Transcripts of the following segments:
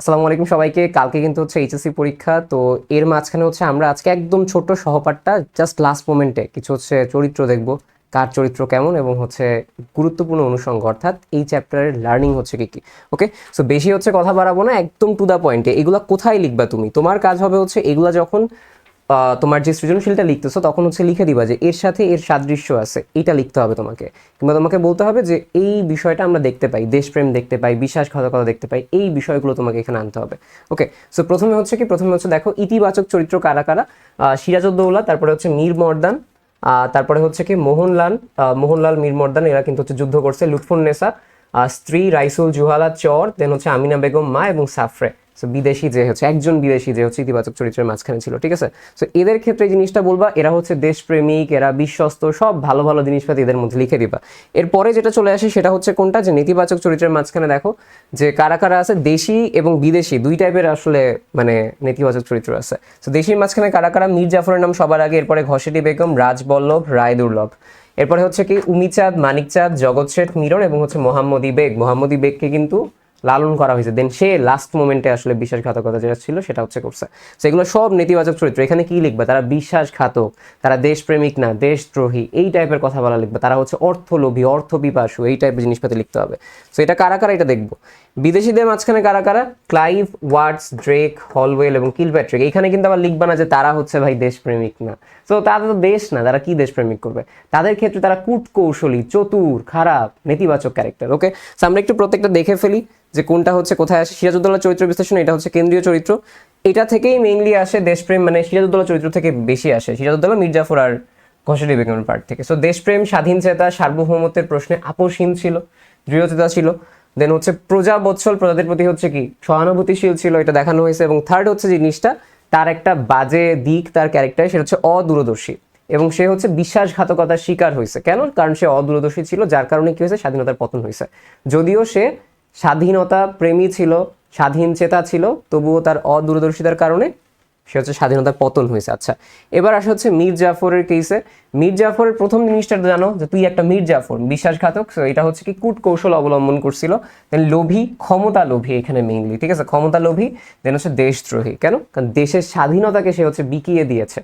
আসসালামু আলাইকুম সবাইকে। কালকে কিন্তু হচ্ছে এইচএসসি পরীক্ষা। তো এর মাঝখানে হচ্ছে আমরা আজকে একদম ছোট সহপাঠটা জাস্ট লাস্ট মোমেন্টে কিছু হচ্ছে চরিত্র দেখব, কার চরিত্র কেমন এবং হচ্ছে গুরুত্বপূর্ণ অনুষঙ্গ, অর্থাৎ এই চ্যাপ্টারের লার্নিং হচ্ছে কি কি ওকে সো বেশি হচ্ছে কথা বাড়াবো না, একদম টু দ্য পয়েন্টে এগুলো কোথায় লিখবা তুমি? তোমার কাজ হবে হচ্ছে এগুলা যখন তোমার যে সৃজনশীলটা লিখতেছো, তখন হচ্ছে লিখে দিবা যে এর সাথে এর সাদৃশ্য আছে, এটা লিখতে হবে তোমাকে। কিংবা তোমাকে বলতে হবে যে এই বিষয়টা আমরা দেখতে পাই, দেশপ্রেম দেখতে পাই বিশ্বাস বিশ্বাসঘাতকতা দেখতে পাই, এই বিষয়গুলো তোমাকে এখানে আনতে হবে। ওকে সো প্রথমে হচ্ছে কি? প্রথমে হচ্ছে দেখো, ইতিবাচক চরিত্র কারা কারা? সিরাজউদ্দৌলা, তারপরে হচ্ছে মীর মর্দান তারপরে হচ্ছে কি? মোহনলাল মোহনলাল, মীর মর্দান, এরা কিন্তু হচ্ছে যুদ্ধ করছে। লুৎফুন্নেসা স্ত্রী রাইসুল জুহালা চর দেন হচ্ছে আমিনা বেগম মা এবং সাফরে। সো বিদেশি যে হচ্ছে, একজন বিদেশি যে হচ্ছে ইতিবাচক চরিত্রের মাঝখানে ছিল, ঠিক আছে? সো এদের ক্ষেত্রে জিনিসটা বলবা, এরা হচ্ছে দেশপ্রেমিক, এরা বিশ্বস্ত, সব ভালো ভালো জিনিসপাতি এদের মধ্যে লিখে দিবা। এরপরে যেটা চলে আসে সেটা হচ্ছে কোনটা? যে নেতিবাচক চরিত্রের মাঝখানে দেখো, যে কারা কারা আছে? দেশি এবং বিদেশি, দুই টাইপের আসলে মানে নেতিবাচক চরিত্র আছে। তো দেশির মাঝখানে কারা কারা? মীর জাফরের নাম সবার আগে, এরপরে ঘসেটি বেগম রাজবল্লভ রায় দুর্লভ। এরপরে হচ্ছে কি? উমিচাঁদ, মানিকচাঁদ, জগৎ শেঠ, মিরর এবং হচ্ছে মোহাম্মদী বেগ। মোহাম্মদী বেগকে কিন্তু লালন করা হয়েছে। দেন সে লাস্ট মোমেন্টে আসলে বিশ্বাসঘাতকতা যেটা ছিল সেটা হচ্ছে করছে। সেগুলো সব নেতিবাচক চরিত্র। এখানে কি লিখবে? তারা বিশ্বাসঘাতক, তারা দেশপ্রেমিক না, দেশদ্রোহী। এই টাইপের কথা বলা লিখবে। তারা হচ্ছে অর্থলোভী অর্থ পিপাসু এই টাইপের জিনিসপাতি লিখতে হবে। সো এটা কারা কারা এটা দেখব? বিদেশিদের মাঝখানে কারা কারা? ক্লাইভ ওয়ার্ডস ড্রেক, হলওয়েল এবং কিলপ্যাট্রিক। এখানে কিন্তু আবার লিখবা না যে তারা হচ্ছে ভাই দেশপ্রেমিক না। তো তারা তো দেশ না, তারা কি দেশপ্রেমিক করবে? তাদের ক্ষেত্রে তারা কূটকৌশলী চতুর, খারাপ, নেতিবাচক ক্যারেক্টার ওকে আমরা একটু প্রত্যেকটা দেখে ফেলি যে কোনটা হচ্ছে কোথায় আসে। সিরাজউদ্দৌলা চরিত্র বিশ্লেষণ, এটা হচ্ছে কেন্দ্রীয় চরিত্র। এটা থেকেই মেইনলি আসে দেশপ্রেম মানে সিরাজউদ্দৌলা চরিত্র থেকে বেশি আসে। সিরাজউদ্দৌলা মির্জাফর আর ঘোষারি বেগমের পার্ট থেকে। সো দেশপ্রেম, স্বাধীন চেতা, সার্বভৌমত্বের প্রশ্নে আপোষহীন ছিল, দৃঢ়চেতা ছিল। দেন হচ্ছে প্রজা বৎসল প্রজাদের প্রতি হচ্ছে কি সহানুভূতিশীল ছিল, এটা দেখানো হয়েছে। এবং থার্ড হচ্ছে জিনিসটা, তার একটা বাজে দিক, তার ক্যারেক্টার সেটা হচ্ছে অদূরদর্শী। এবং সে হচ্ছে বিশ্বাসঘাতকতার শিকার হয়েছে। কেন? কারণ সে অদূরদর্শী ছিল, যার কারণে কি হয়েছে? স্বাধীনতার পতন হয়েছে। যদিও সে স্বাধীনতা প্রেমী ছিল, স্বাধীন চেতা ছিল, তবুও তার অদূরদর্শিতার কারণে সে হচ্ছে স্বাধীনতার পতন হয়েছে। আচ্ছা এবার আসা হচ্ছে মীর জাফরের কেসে মীর জাফরের প্রথম জিনিসটা জানো যে তুই একটা মীর জাফর, বিশ্বাসঘাতক। এটা হচ্ছে কি কূট কৌশল অবলম্বন করছিল। দেন লোভী, ক্ষমতা লোভী এখানে মেইনলি ঠিক আছে? ক্ষমতা লোভী দেন হচ্ছে দেশদ্রোহী। কেন? কারণ দেশের স্বাধীনতাকে সে হচ্ছে বিকিয়ে দিয়েছে।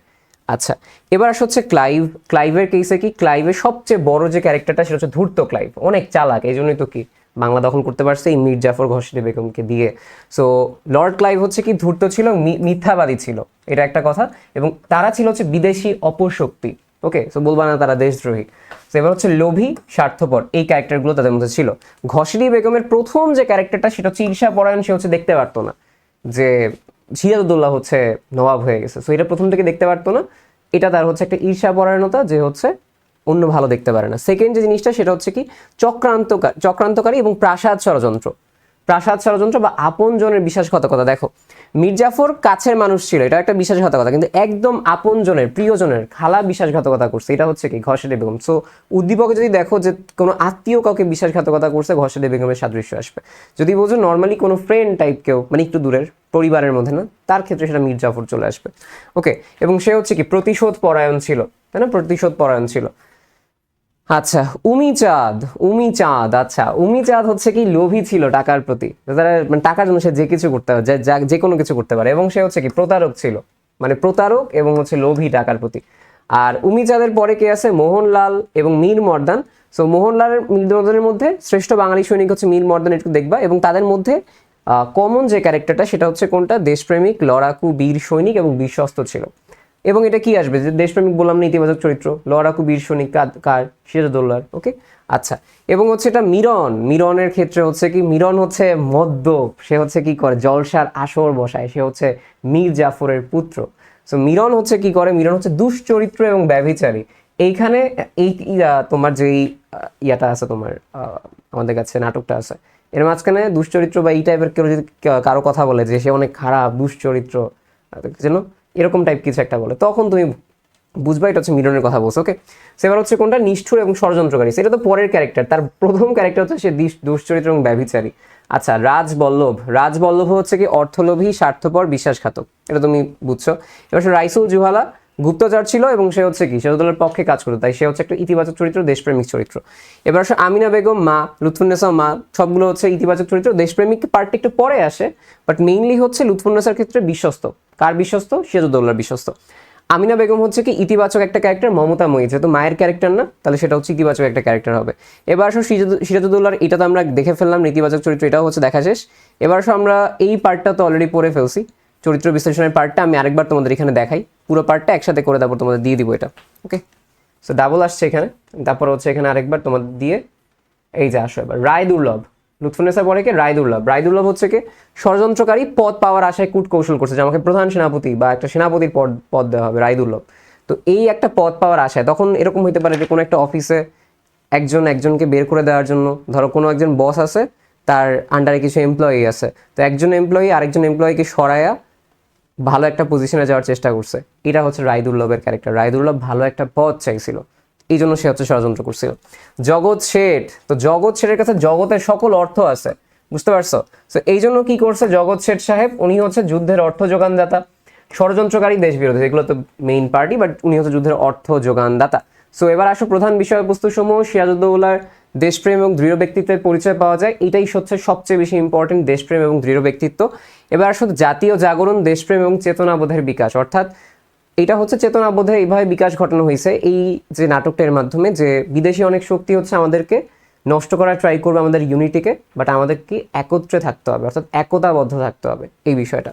আচ্ছা এবার আসা হচ্ছে ক্লাইভ, ক্লাইভের কেসে কি? ক্লাইভের সবচেয়ে বড় যে ক্যারেক্টারটা সেটা হচ্ছে ধূর্ত ক্লাইভ। অনেক চালাক, এই জন্যই তো কি? বাংলা দখল করতে পারছে এই মীর জাফর ঘোষেটি বেগমকে দিয়ে। সো লর্ড ক্লাইভ হচ্ছে কি ধূর্ত ছিল মিথ্যাবাদী ছিল, এটা একটা কথা। এবং তারা ছিল হচ্ছে বিদেশি অপশক্তি, ওকে? সো বলবা না তারা দেশদ্রোহী। তো এবার হচ্ছে লোভী, স্বার্থপর, এই ক্যারেক্টারগুলো তাদের মধ্যে ছিল। ঘসেটি বেগমের প্রথম যে ক্যারেক্টারটা, সেটা হচ্ছে ঈর্ষা পরায়ণ, সে হচ্ছে দেখতে পারতো না। যে সিরাজউদ্দৌলা হচ্ছে নবাব হয়ে গেছে। সো এটা প্রথম থেকে দেখতে পারতো না। এটা তার হচ্ছে একটা ঈর্ষা পরায়ণতা, যে হচ্ছে অন্য ভালো দেখতে পারে না। সেকেন্ড যে জিনিসটা, সেটা হচ্ছে কি চক্রান্তকার চক্রান্তকারী এবং প্রাসাদ ষড়যন্ত্র। প্রাসাদ ষড়যন্ত্র বা আপনজনের বিশ্বাসঘাতকতা। দেখো, মির্জাফর কাছের মানুষ ছিল, এটা একটা বিশ্বাসঘাতকতা, কিন্তু একদম আপনজনের, প্রিয়জনের খালা বিশ্বাসঘাতকতা করছে। এটা হচ্ছে কি ঘষেটে বেগম। সো উদ্দীপকে যদি দেখো যে কোনো আত্মীয় কাউকে বিশ্বাসঘাতকতা করছে ঘষেটে বেগমের সাদৃশ্য আসবে। যদি বোঝো নর্মালি কোনো ফ্রেন্ড টাইপ কেউ মানে একটু দূরের, পরিবারের মধ্যে না, তার ক্ষেত্রে সেটা মির্জাফর চলে আসবে। ওকে এবং সে হচ্ছে কি, প্রতিশোধ পরায়ণ ছিল, তাই না? প্রতিশোধ পরায়ণ ছিল। আচ্ছা উমি চাঁদ উমি চাঁদ আচ্ছা উমি চাঁদ হচ্ছে কি লোভী ছিল টাকার প্রতি। মানে টাকার জন্য সে যে কিছু করতে পারে, যে- কোনো কিছু করতে পারে, এবং সে হচ্ছে কি প্রতারক ছিল। মানে প্রতারক এবং হচ্ছে লোভী টাকার প্রতি। আর উমি চাঁদের পরে কে আছে? মোহনলাল এবং মীর মর্দান সো মোহনলাল মীর মর্দানের মধ্যে শ্রেষ্ঠ বাঙালি সৈনিক হচ্ছে মীর মর্দান একটু দেখবা। এবং তাদের মধ্যে কমন যে ক্যারেক্টারটা সেটা হচ্ছে কোনটা? দেশপ্রেমিক, লড়াকু, বীর সৈনিক এবং বিশ্বস্ত ছিল। এবং এটা কি আসবে? যে দেশপ্রেমিক বললাম না ইতিবাচক চরিত্র। লড়াকু বীর সৈনিক কার সিরাজউদ্দৌলার ওকে আচ্ছা এবং হচ্ছে এটা মিরন। মিরনের ক্ষেত্রে হচ্ছে কি মিরন হচ্ছে মদ্য সে হচ্ছে কি করে? জলসার আসর বসায়। সে হচ্ছে মীর জাফরের পুত্র। সো মিরন হচ্ছে কি করে? মিরন হচ্ছে দুশ্চরিত্র এবং ব্যভিচারী। এইখানে এই তোমার যে এই, আহ, ইয়াটা আছে তোমার আমাদের কাছে নাটকটা আছে এর মাঝখানে দুশ্চরিত্র বা এই টাইপের কেউ যদি কারও কথা বলে যে সে অনেক খারাপ দুশ্চরিত্র যেন এরকম টাইপ কিছু একটা বলে। তখন তুমি বুঝবা এটা হচ্ছে মিলনের কথা বলছো ওকে সেবার হচ্ছে কোনটা? নিষ্ঠুর এবং ষড়যন্ত্রকারী। সেটা তো পরের ক্যারেক্টার তার প্রথম ক্যারেক্টার হচ্ছে সে দুশ্চরিত্র এবং ব্যভিচারী। আচ্ছা রাজবল্লভ। রাজবল্লভ হচ্ছে কি অর্থলোভী, স্বার্থপর, বিশ্বাসঘাতক। এটা তুমি বুঝছ। এবার রাইসুল জুহালা। গুপ্তচর ছিল এবং সে হচ্ছে কি সিরাজউদ্দৌলার পক্ষে কাজ করতো, তাই সে হচ্ছে একটা ইতিবাচক চরিত্র, দেশপ্রেমিক চরিত্র। এবার আসলে আমিনা বেগম, মা লুৎফুন্নেসা মা, সবগুলো হচ্ছে ইতিবাচক চরিত্র, দেশপ্রেমিক পার্টটা একটু পরে আসে বাট মেইনলি হচ্ছে লুৎফুন্নেসার ক্ষেত্রে বিশ্বস্ত। কার বিশ্বস্ত? সিরাজউদ্দৌলার বিশ্বস্ত। আমিনা বেগম হচ্ছে কি, ইতিবাচক একটা ক্যারেক্টার মমতাময়ী যেহেতু মায়ের ক্যারেক্টার না, তাহলে সেটা হচ্ছে ইতিবাচক একটা ক্যারেক্টার হবে। এবার আসো সিরাজ- সিরাজউদ্দৌলার এটা তো আমরা দেখে ফেললাম ইতিবাচক চরিত্র, এটাও হচ্ছে দেখা শেষ। এবার আসো আমরা এই পার্টটা তো অলরেডি পড়ে ফেলছি। চরিত্র বিশ্লেষণের পার্টটা আমি আরেকবার তোমাদের এখানে দেখাই। পুরো পার্টটা একসাথে করে তারপর তোমাদের দিয়ে দিব এটা। ওকে সো ডাবল আসছে এখানে। তারপর হচ্ছে এখানে আরেকবার তোমাদের দিয়ে এই যে আসো এবার। রায় দুর্লভ। লুৎফুন্নেসা পরে কে? রায় দুর্লভ। রায় দুর্লভ হচ্ছে কি? ষড়যন্ত্রকারী পদ পাওয়ার আশায় কূট কৌশল করছে, যে আমাকে প্রধান সেনাপতি বা একটা সেনাপতির পদ পদ দেওয়া হবে, রায় দুর্লভ। তো এই একটা পদ পাওয়ার আশায়, তখন এরকম হইতে পারে যে কোনো একটা অফিসে একজন একজনকে বের করে দেওয়ার জন্য, ধরো কোনো একজন বস আছে, তার আন্ডারে কিছু এমপ্লয়ি আছে। তো একজন এমপ্লয়ি আরেকজন এমপ্লয়িকে সরায়া ভালো একটা পজিশনে যাওয়ার চেষ্টা করছে। এটা হচ্ছে রায়দুল্লভের ক্যারেক্টার রায়দুল্লভ ভালো একটা পথ চাইছিল। এই জন্য সে হচ্ছে ষড়যন্ত্র করছিল। জগৎ শেঠ। তো জগৎ শেঠের কাছে জগতের সকল অর্থ আছে। বুঝতে পারছ? তো এই জন্য কি করছে জগৎ শেঠ সাহেব? উনি হচ্ছে যুদ্ধের অর্থ যোগানদাতা। ষড়যন্ত্রকারী দেশ বিরোধী। এগুলো তো মেইন পার্টি বাট উনি হচ্ছে যুদ্ধের অর্থ যোগানদাতা। সো এবার আসো প্রধান বিষয়বস্তু সমূহ সিরাজউদ্দৌলার দেশপ্রেম এবং দৃঢ় ব্যক্তিত্বের পরিচয় পাওয়া যায়, এটাই হচ্ছে সবচেয়ে বেশি ইম্পর্টেন্ট দেশপ্রেম এবং দৃঢ় ব্যক্তিত্ব। এবার আসলে জাতীয় জাগরণ, দেশপ্রেম এবং চেতনাবোধের বিকাশ। অর্থাৎ এটা হচ্ছে চেতনাবোধে এইভাবে বিকাশ ঘটানো হয়েছে। এই যে নাটকটার মাধ্যমে যে বিদেশি অনেক শক্তি হচ্ছে আমাদেরকে নষ্ট করার ট্রাই করবে আমাদের ইউনিটিকে বাট আমাদেরকে একত্রে থাকতে হবে, অর্থাৎ একতাবদ্ধ থাকতে হবে এই বিষয়টা।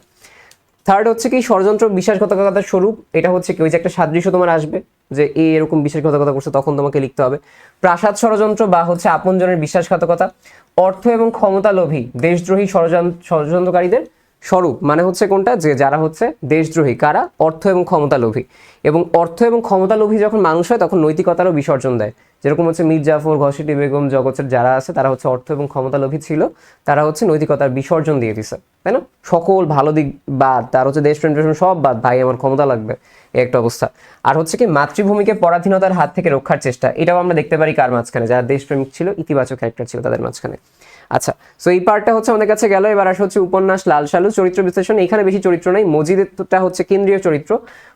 থার্ড হচ্ছে কি ষড়যন্ত্র, বিশ্বাসঘাতকতার স্বরূপ, এটা হচ্ছে কি ওই যে একটা সাদৃশ্য তোমার আসবে। যে এ এরকম বিশ্বাসঘাতকতা করছে, তখন তোমাকে লিখতে হবে। প্রাসাদ ষড়যন্ত্র বা হচ্ছে আপনজনের বিশ্বাসঘাতকতা, অর্থ এবং ক্ষমতা লোভী, দেশদ্রোহী ষড়যন্ত্র ষড়যন্ত্রকারীদের স্বরূপ। মানে হচ্ছে কোনটা? যে যারা হচ্ছে দেশদ্রোহী, কারা? অর্থ এবং ক্ষমতা লোভী। এবং অর্থ এবং ক্ষমতা লোভী যখন মানুষ হয়, তখন নৈতিকতারও বিসর্জন দেয়। যেরকম হচ্ছে মীর জাফর ঘসিটি বেগম জগতের যারা আছে, তারা হচ্ছে অর্থ এবং ক্ষমতা লোভী ছিল, তারা হচ্ছে নৈতিকতার বিসর্জন দিয়ে দিছে, তাই না? সকল ভালো দিক বাদ, তার হচ্ছে দেশপ্রেম টেশন সব বাদ, ভাই আমার ক্ষমতা লাগবে, এই একটা অবস্থা। আর হচ্ছে কি, মাতৃভূমিকে পরাধীনতার হাত থেকে রক্ষার চেষ্টা, এটাও আমরা দেখতে পারি কার মাঝখানে? যারা দেশপ্রেমিক ছিল, ইতিবাচক ক্যারেক্টার ছিল তাদের মাঝখানে। আচ্ছা সো এই পার্টটা হচ্ছে আমাদের কাছে গেল, এবার আসে হচ্ছে উপন্যাস, লাল সালু চরিত্র বিশ্লেষণ, এখানে বেশি চরিত্র নাই মজিদেরটা হচ্ছে কেন্দ্রীয় চরিত্র।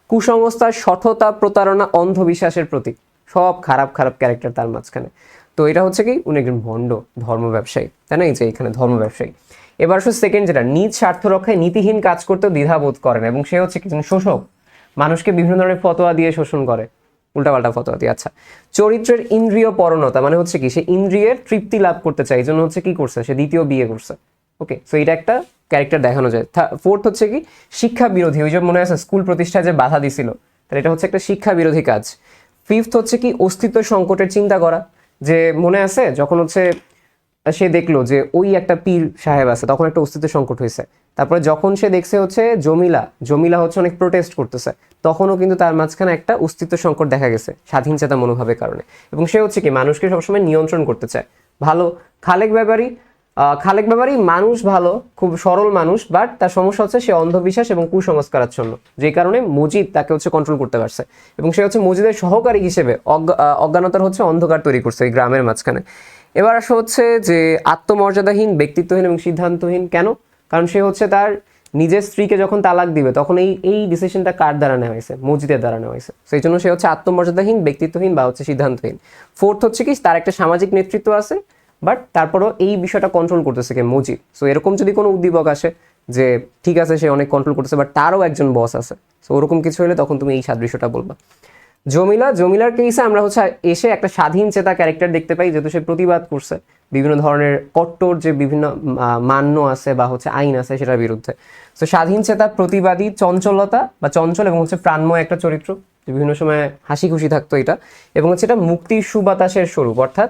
কুসংস্থার সঠতা প্রতারণা, অন্ধবিশ্বাসের প্রতীক। সব খারাপ খারাপ ক্যারেক্টার তার মাঝখানে। তো এটা হচ্ছে কি, উনি একজন ভণ্ড, ধর্ম ব্যবসায়ী, তাই না? এই যে এখানে ধর্ম ব্যবসায়ী। এবার আসলে সেকেন্ড যেটা নিজ স্বার্থ রক্ষায় নীতিহীন কাজ করতেও দ্বিধাবোধ করেন এবং সে হচ্ছে কিছু শোষক। মানুষকে বিভিন্ন ধরনের ফতোয়া দিয়ে শোষণ করে, উল্টাপাল্টা ফতোয়া দিয়ে। আচ্ছা চরিত্রের ইন্দ্রিয় পরণতা মানে হচ্ছে কি, সে ইন্দ্রিয়ের তৃপ্তি লাভ করতে চায়, এই জন্য হচ্ছে কি করছে, সে দ্বিতীয় বিয়ে করছে। ওকে সো এটা একটা ক্যারেক্টার দেখানো যায়। ফোর্থ হচ্ছে কি শিক্ষা বিরোধী ওই যে মনে আছে স্কুল প্রতিষ্ঠায় যে বাধা দিছিল, তাহলে এটা হচ্ছে একটা শিক্ষা বিরোধী কাজ। ফিফথ হচ্ছে কি অস্তিত্ব সংকটের চিন্তা করা। যে মনে আছে, যখন হচ্ছে সে দেখল যে ওই একটা পীর সাহেব আছে, তখন একটা অস্তিত্ব সংকট হয়েছে। তারপরে যখন সে দেখছে হচ্ছে জমিলা জমিলা হচ্ছে অনেক প্রোটেস্ট করতেছে, তখনও কিন্তু তার মাঝখানে একটা অস্তিত্ব সংকট দেখা গেছে স্বাধীন চেতা মনোভাবের কারণে। এবং সে হচ্ছে কি মানুষকে সবসময় নিয়ন্ত্রণ করতে চায়। ভালো, খালেক ব্যাপারী খালেক ব্যাপারী মানুষ ভালো, খুব সরল মানুষ, বাট তার সমস্যা হচ্ছে সে অন্ধবিশ্বাস এবং কুসংস্কারাচ্ছন্ন যে কারণে মজিদ তাকে হচ্ছে কন্ট্রোল করতে পারছে। এবং সে হচ্ছে মজিদের সহকারী হিসেবে অজ্ঞ- অজ্ঞানতার হচ্ছে অন্ধকার তৈরি করছে এই গ্রামের মাঝখানে। এবার আসা হচ্ছে যে আত্মমর্যাদাহীন, ব্যক্তিত্বহীন এবং সিদ্ধান্তহীন কেন? কারণ সে হচ্ছে তার নিজের স্ত্রীকে যখন তালাক দিবে, তখন এই এই ডিসিশনটা কার দ্বারা নেওয়া হয়েছে? মসজিদের দ্বারা নেওয়া হয়েছে। সেই জন্য সে হচ্ছে আত্মমর্যাদাহীন, ব্যক্তিত্বহীন বা হচ্ছে সিদ্ধান্তহীন। ফোর্থ হচ্ছে কি, তার একটা সামাজিক নেতৃত্ব আছে বাট তারপরও এই বিষয়টা কন্ট্রোল করতেছে কে? মজিদ সো এরকম যদি কোনো উদ্দীপক আসে যে, ঠিক আছে, সে অনেক কন্ট্রোল করতেছে বাট তারও একজন বস আছে। সো ওরকম কিছু হলে তখন তুমি এই সাদৃশ্যটা বলবা। জমিলা, জমিলার কেসে আমরা হচ্ছে এসে একটা স্বাধীন চেতা ক্যারেক্টার দেখতে পাই, যেহেতু সে প্রতিবাদ করছে বিভিন্ন ধরনের কট্টর যে বিভিন্ন মান্য আছে বা হচ্ছে আইন আছে সেটার বিরুদ্ধে। তো স্বাধীন চেতা প্রতিবাদী চঞ্চলতা বা চঞ্চল এবং হচ্ছে প্রাণময় একটা চরিত্র। বিভিন্ন সময় হাসি খুশি থাকতো এটা। এবং হচ্ছে এটা মুক্তির সুবাতাসের স্বরূপ, অর্থাৎ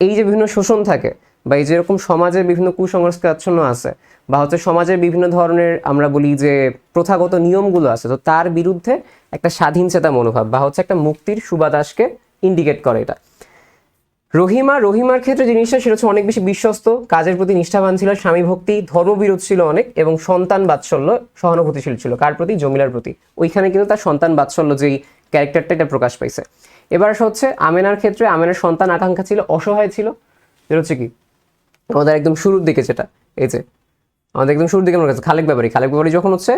এই যে বিভিন্ন শোষণ থাকে বা এই যেরকম সমাজে বিভিন্ন কুসংস্কার আচ্ছন্ন আছে বা হচ্ছে সমাজের বিভিন্ন ধরনের আমরা বলি যে প্রথাগত নিয়মগুলো আছে, তো তার বিরুদ্ধে একটা স্বাধীন চেতা মনোভাব বা হচ্ছে একটা মুক্তির সুবাতাসকে ইন্ডিকেট করে এটা। রহিমা, রহিমার ক্ষেত্রে জিনিসটা সেটা হচ্ছে অনেক বেশি বিশ্বস্ত, কাজের প্রতি নিষ্ঠাবান ছিল স্বামী ভক্তি ধর্মবিরোধ ছিল অনেক এবং সন্তান বাৎসল্য সহানুভূতিশীল ছিল। কার প্রতি? জমিলার প্রতি। ওইখানে কিন্তু তার সন্তান বাৎসল্য যেই ক্যারেক্টারটা এটা প্রকাশ পাইছে। এবার আসা হচ্ছে আমেনার ক্ষেত্রে আমেনার সন্তান আকাঙ্ক্ষা ছিল, অসহায় ছিল। এটা হচ্ছে কি? আমাদের একদম শুরুর দিকে যেটা, এই যে, আমাদের একদম শুরুর দিকে আমার কাছে খালেক ব্যাপারী খালেক ব্যাপারী যখন হচ্ছে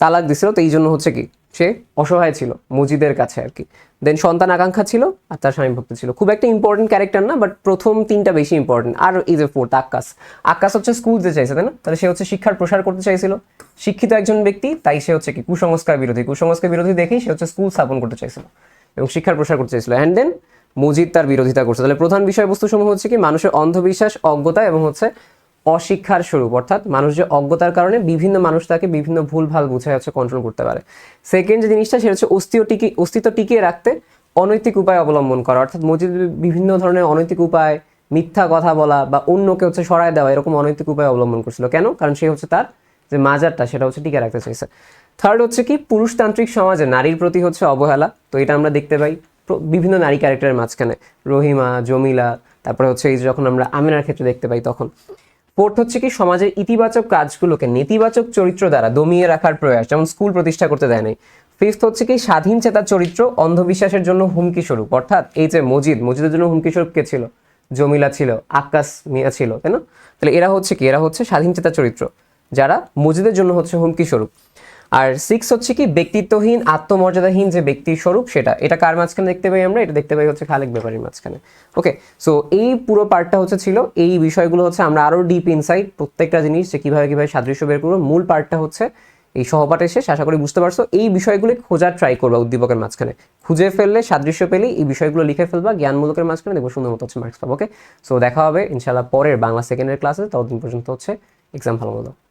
তালাক দিছিল, তো এই জন্য হচ্ছে কি, সে অসহায় ছিল মজিদের কাছে আর কি। দেন সন্তান আকাঙ্ক্ষা ছিল আর তার স্বামী ভক্ত ছিল। খুব একটা ইম্পর্টেন্ট ক্যারেক্টার না বাট প্রথম তিনটা বেশি ইম্পর্টেন্ট আর এই যে ফোর্থ আকাশ। আকাশ হচ্ছে স্কুল যেতে চাইছে, তাই না? তাহলে সে হচ্ছে শিক্ষার প্রসার করতে চাইছিল। শিক্ষিত একজন ব্যক্তি, তাই সে হচ্ছে কি, কুসংস্কার বিরোধী। কুসংস্কার বিরোধী দেখেই সে হচ্ছে স্কুল স্থাপন করতে চাইছিল এবং শিক্ষার প্রসার করতে চাইছিল। অ্যান্ড দেন মজিদ তার বিরোধিতা করছে। তাহলে প্রধান বিষয়বস্তু সমূহ হচ্ছে কি, মানুষের অন্ধবিশ্বাস, অজ্ঞতা এবং হচ্ছে অশিক্ষার স্বরূপ, অর্থাৎ মানুষ যে অজ্ঞতার কারণে বিভিন্ন মানুষ তাকে বিভিন্ন ভুল ভালো বুঝায় হচ্ছে কন্ট্রোল করতে পারে। সেকেন্ড যে জিনিসটা, সেটা হচ্ছে অস্তিত্ব টিকে অস্তিত্ব টিকিয়ে রাখতে অনৈতিক উপায় অবলম্বন করা, অর্থাৎ মসজিদ বিভিন্ন ধরনের অনৈতিক উপায়, মিথ্যা কথা বলা বা অন্যকে হচ্ছে সরায় দেওয়া, এরকম অনৈতিক উপায় অবলম্বন করছিল। কেন? কারণ সে হচ্ছে তার যে মাজারটা, সেটা হচ্ছে টিকে রাখতে চাইছে। থার্ড হচ্ছে কি? পুরুষতান্ত্রিক সমাজে নারীর প্রতি হচ্ছে অবহেলা। তো এটা আমরা দেখতে পাই বিভিন্ন নারী ক্যারেক্টারের মাঝখানে। রহিমা, জমিলা, তারপরে হচ্ছে এই যখন আমরা আমিনার ক্ষেত্রে দেখতে পাই তখন। ফোর্থ হচ্ছে কি, সমাজের ইতিবাচক কাজগুলোকে নেতিবাচক চরিত্র দ্বারা দমিয়ে রাখার প্রয়াস, যেমন স্কুল প্রতিষ্ঠা করতে দেয় নাই ফিফথ হচ্ছে কি, স্বাধীন চেতার চরিত্র অন্ধবিশ্বাসের জন্য হুমকি স্বরূপ। অর্থাৎ এই যে মজিদ, মজিদের জন্য হুমকি স্বরূপ কে ছিল? জমিলা ছিল আকাশ মিয়া ছিল, তাই না? তাহলে এরা হচ্ছে কি, এরা হচ্ছে স্বাধীন চেতার চরিত্র, যারা মজিদের জন্য হচ্ছে হুমকি স্বরূপ। আর সিক্স হচ্ছে কি ব্যক্তিত্বহীন, আত্মমর্যাদাহীন যে ব্যক্তির স্বরূপ সেটা। এটা কার মাঝখানে দেখতে পাই আমরা? এটা দেখতে পাই হচ্ছে খালেক ব্যাপারীর মাঝখানে। ওকে সো এই পুরো পার্টটা হচ্ছে ছিল, এই বিষয়গুলো হচ্ছে আমরা আরও ডিপ ইনসাইট প্রত্যেকটা জিনিস যে কীভাবে কীভাবে সাদৃশ্য বের করব, মূল পার্টটা হচ্ছে এই সহপাঠে শেষ, আশা করি বুঝতে পারছ। এই বিষয়গুলি খোঁজার ট্রাই করবা উদ্দীপকের মাঝখানে। খুঁজে ফেললে, সাদৃশ্য পেলে এই বিষয়গুলো লিখে ফেলবা, জ্ঞানমূলকের মাঝখানে, দেখব সুন্দর মতো হচ্ছে মার্কস পাবো ওকে সো দেখা হবে ইনশাল্লাহ পরের বাংলা সেকেন্ডের ক্লাসে ততদিন পর্যন্ত হচ্ছে এক্সাম ভালো মতো।